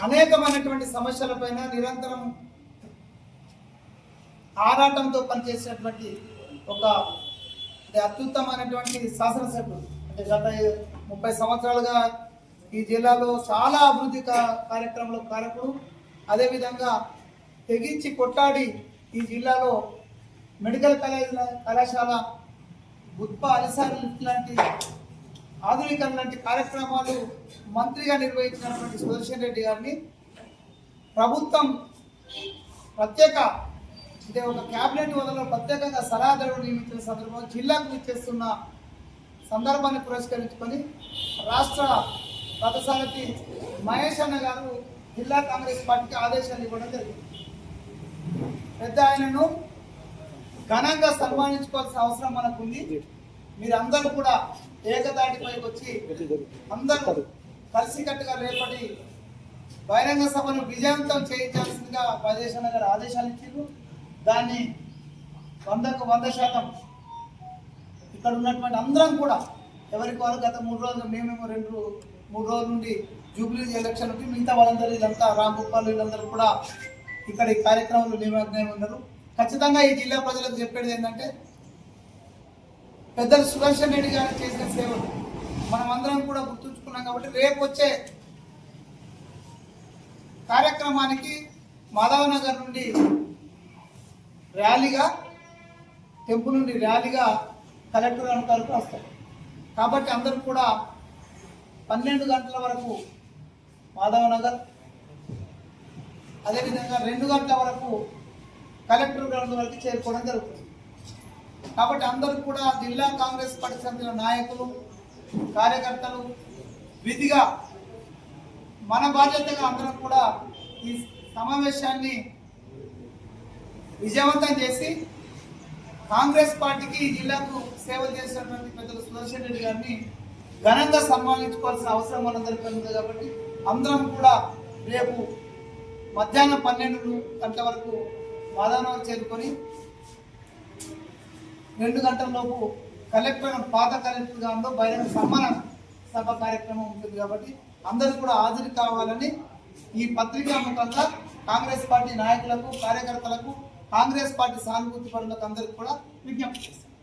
అనేకమైనటువంటి సమస్యలపైన నిరంతరం ఆరాటంతో పనిచేసినటువంటి ఒక అత్యుత్తమైనటువంటి శాసనసభ్యుడు. అంటే గత ముప్పై సంవత్సరాలుగా ఈ జిల్లాలో చాలా అభివృద్ధి కార్యక్రమాలు కార్యక్రమంలో కారకుడు. అదేవిధంగా తెగించి కొట్టాడి ఈ జిల్లాలో మెడికల్ కాలేజ్ కళాశాల గుత్ప అలిసారి లాంటి ఆధునికరణ లాంటి కార్యక్రమాలు మంత్రిగా నిర్వహించినటువంటి సుదర్శన్ రెడ్డి గారిని ప్రభుత్వం ప్రత్యేక అంటే ఒక క్యాబినెట్ వదలో ప్రత్యేకంగా సలహాదారుడు నియమించిన సందర్భంలో జిల్లాకు ఇచ్చేస్తున్న సందర్భాన్ని పురస్కరించుకొని రాష్ట్ర రథసారథి మహేష్ అన్న గారు జిల్లా కాంగ్రెస్ పార్టీకి ఆదేశాలు ఇవ్వడం జరిగింది. పెద్ద ఆయనను ఘనంగా సన్మానించుకోవాల్సిన అవసరం మనకుంది. మీరందరూ కూడా ఏకదాటిపైకి వచ్చి అందరూ కలిసికట్టుగా రేపటి బహిరంగ సభను విజయవంతం చేయించాల్సిందిగా ప్రదేశం గారు ఆదేశాలు ఇచ్చారు దాన్ని వందకు వంద శాతం ఇక్కడ ఉన్నటువంటి అందరం కూడా ఎవరికి వాళ్ళు గత మూడు రోజులు మేమేమో రెండు మూడు రోజుల నుండి జూబ్లీ ఎలక్షన్కి మిగతా వాళ్ళందరూ వీళ్ళంతా రామ్ గోపాల్ వీళ్ళందరూ కూడా ఇక్కడ ఈ కార్యక్రమంలో నిమగ్నం ఉన్నారు. ఖచ్చితంగా ఈ జిల్లా ప్రజలకు చెప్పేది ఏంటంటే పెద్దలు సుదర్శన్ రెడ్డి గారు చేసిన సేవలు మనం అందరం కూడా గుర్తుంచుకున్నాం కాబట్టి రేపు వచ్చే కార్యక్రమానికి మాధవ నగర్ నుండి ర్యాలీగా టెంపుల్ నుండి ర్యాలీగా కలెక్టర్ అనుకాలకు వస్తారు. కాబట్టి అందరూ కూడా పన్నెండు గంటల వరకు మాధవ నగర్ అదేవిధంగా రెండు గంటల వరకు కలెక్టర్ గ్రౌండ్ వరకు చేరుకోవడం జరుగుతుంది. కాబట్టి అందరూ కూడా జిల్లా కాంగ్రెస్ పార్టీ చెందిన నాయకులు కార్యకర్తలు విధిగా మన బాధ్యతగా అందరం కూడా ఈ సమావేశాన్ని విజయవంతం చేసి కాంగ్రెస్ పార్టీకి జిల్లాకు సేవలు చేసినటువంటి పెద్దలు సుదర్శన్ రెడ్డి గారిని ఘనంగా సన్మానించుకోవాల్సిన అవసరం మనందరికీ ఉంది కాబట్టి అందరం కూడా రేపు మధ్యాహ్నం పన్నెండు గంటల వరకు వాదానగర్ చేరుకొని రెండు గంటల లోపు కలెక్టర్ పాత కలెక్టర్ గారిలో బహిరంగ సమ్మాన సభ కార్యక్రమం ఉంటుంది కాబట్టి అందరూ కూడా హాజరు కావాలని ఈ పత్రికా ముఖంగా కాంగ్రెస్ పార్టీ నాయకులకు కార్యకర్తలకు కాంగ్రెస్ పార్టీ సానుభూతి పరులకు అందరికీ కూడా విజ్ఞప్తి చేస్తాను